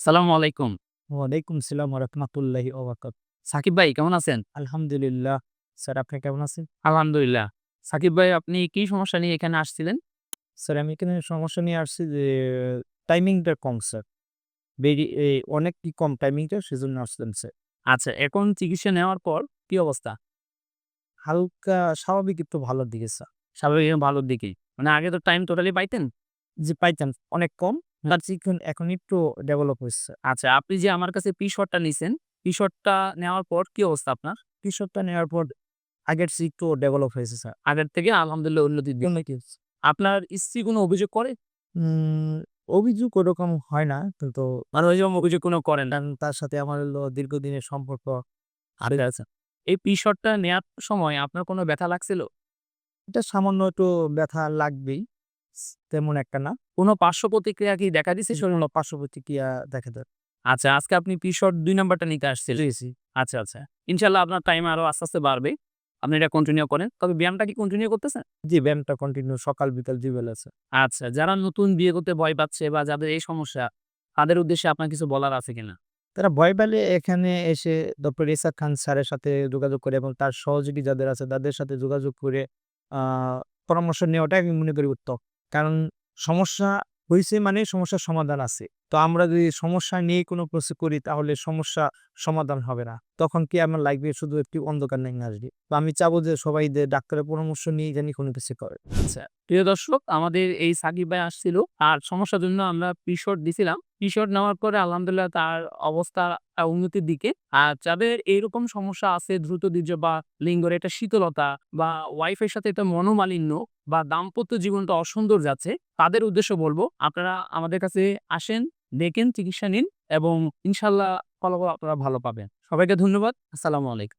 সালামু আলাইকুম। ওয়ালাইকুম সালাম রহমতুল্লাহি ওবারকাত সাকিব ভাই কেমন আছেন? আলহামদুলিল্লাহ। স্যার আপনি কেমন আছেন? আলহামদুলিল্লাহ। সাকিব ভাই আপনি কি সমস্যা নিয়ে এখানে আসছিলেন? স্যার আমি এখানে সমস্যা নিয়ে আসছি যে টাইমিংটা কম স্যার। বেরি এই অনেকই কম টাইমিংটা সেজন্য আসলাম স্যার। আচ্ছা এখন চিকিৎসা নেওয়ার পর কি অবস্থা? হালকা স্বাভাবিক একটু ভালোর দিকে স্যার। স্বাভাবিক ভালোর মানে আগে তো টাইম টোটালি পাইতেন? যে পাইতাম। অনেক কম। তার এখন একটু ডেভেলপ হচ্ছে আচ্ছা আপনি যে আমার কাছে পি শটটা নিছেন পি শটটা নেওয়ার পর কি অবস্থা আপনার? কৃষকটা নেওয়ার পর আগের চেয়ে একটু ডেভেলপ হয়েছে স্যার। আগের থেকে আলহামদুলিল্লাহ উন্নতির জন্য আপনার স্ত্রী কোনো অভিযোগ করে? অভিযোগ ওরকম হয় না কিন্তু মানে ওই যে অভিযোগ কোনো করেন কারণ তার সাথে আমার হলো দীর্ঘদিনের সম্পর্ক আরে আচ্ছা। এই পি শটটা নেওয়ার সময় আপনার কোনো ব্যথা লাগছিল? এটা সামান্য একটু ব্যথা লাগবেই। তেমন একটা না। কোনো পার্শ্ব প্রতিক্রিয়া কি দেখা দিছে? শরীরে? পার্শ্ব প্রতিক্রিয়া দেখা দেয় আচ্ছা আজকে আপনি পি দুই নাম্বারটা নিতে আসছিলেন। জি আচ্ছা আচ্ছা। ইনশাল্লাহ আপনার টাইম আরও আস্তে আস্তে বাড়বে। আপনি এটা কন্টিনিউ করেন। তবে ব্যায়ামটা কি কন্টিনিউ করতেছেন? জি ব্যায়ামটা কন্টিনিউ সকাল বিকাল দুই আছে। আচ্ছা যারা নতুন বিয়ে করতে ভয় পাচ্ছে বা যাদের এই সমস্যা তাদের উদ্দেশ্যে আপনার কিছু বলার আছে কিনা? তারা ভয় পেলে এখানে এসে ডক্টর ইসাক খান স্যারের সাথে যোগাযোগ করে এবং তার সহযোগী যাদের আছে তাদের সাথে যোগাযোগ করে আহ, পরামর্শ নেওয়াটাই আমি মনে করি উত্তম। কারণ সমস্যা হয়েছে মানে সমস্যার সমাধান আছে। তো আমরা যদি সমস্যা নিয়ে কোনো প্রশ্ন করি, তাহলে সমস্যা সমাধান হবে না। তখন কি আমার লাগবে শুধু একটি অন্ধকার নেমে আসবে? তো আমি চাবো যে সবাই ডাক্তারের পরামর্শ নিয়ে জানি কোনো কিছু করে। আচ্ছা প্রিয় দর্শক, আমাদের এই সাকিব ভাই আসছিল। আর সমস্যার জন্য আমরা পিশট দিছিলাম। পিশট নেওয়ার পরে আলহামদুলিল্লাহ তার অবস্থা উন্নতির দিকে। আর যাদের এইরকম সমস্যা আছে, দ্রুত দীর্ঘ বা লিঙ্গের এটা শীতলতা বা ওয়াইফের সাথে এটা মনোমালিন্য বা দাম্পত্য জীবনটা অসুন্দর যাচ্ছে, তাদের উদ্দেশ্য বলব, আপনারা আমাদের কাছে আসেন দেখেন চিকিৎসা নিন এবং ইনশাল্লাহ ফলাফল আপনারা ভালো পাবেন। সবাইকে ধন্যবাদ। আসসালামু আলাইকুম।